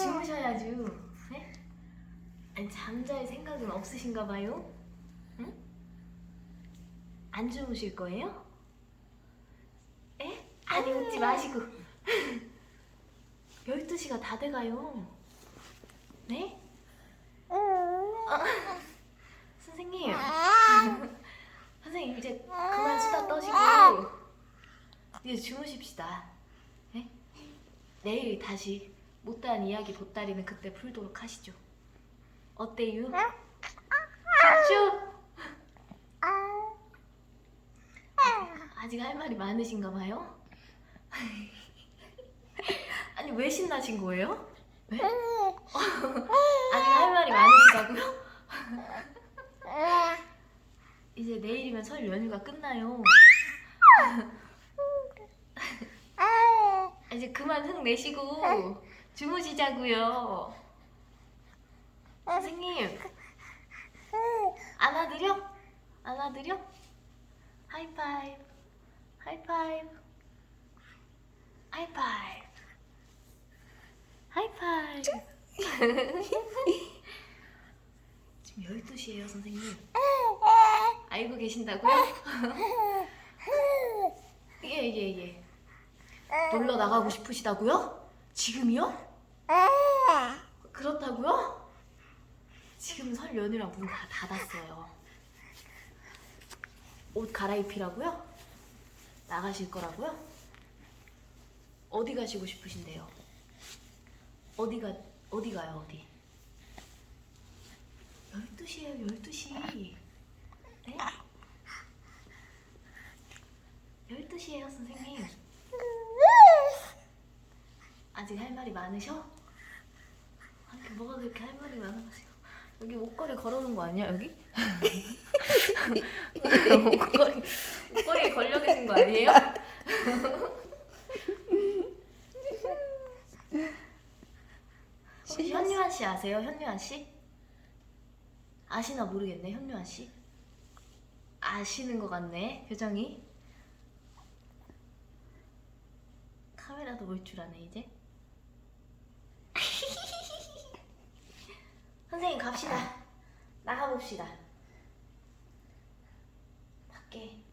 주무셔야죠. 네? 아니 잠잘 생각은 없으신가 봐요? 응? 안 주무실 거예요? 에? 아니 웃지 마시고 12시가 다 돼가요. 네? 어, 선생님 선생님 이제 그만 수다 떠시고 이제 주무십시다. 네? 내일 다시 못다한 이야기 보따리는 그때 풀도록 하시죠. 어때요? 좋죠? 아직 할 말이 많으신가 봐요? 아니 왜 신나신 거예요? 왜? 아직 할 말이 많으시다고요? 이제 내일이면 설 연휴가 끝나요. 이제 그만 흥 내시고 주무시자고요. 선생님 안아드려? 안아드려? 하이파이브 하이파이브 하이파이브 하이파이브 지금 12시예요 선생님 알고 계신다고요? 예예예 예, 예. 놀러 나가고 싶으시다고요? 지금이요? 그렇다고요? 지금 설 연휴라 문 다 닫았어요. 옷 갈아입히라고요? 나가실 거라고요? 어디 가시고 싶으신데요? 어디가 어디 가요 어디? 12시에요 12시 네? 12시에요 선생님 아직 할 말이 많으셔? 아니 뭐가 그렇게 할 말이 많아가지고 여기 옷걸이 걸어놓은 거 아니야 여기? 옷걸이 옷걸이에 걸려 계신 거 아니에요? 혹시 현유한 씨 아세요? 현유한 씨? 아시나 모르겠네 현유한 씨. 아시는 것 같네 표정이. 카메라도 볼 줄 아네 이제. 갑시다. 나가봅시다. 밖에.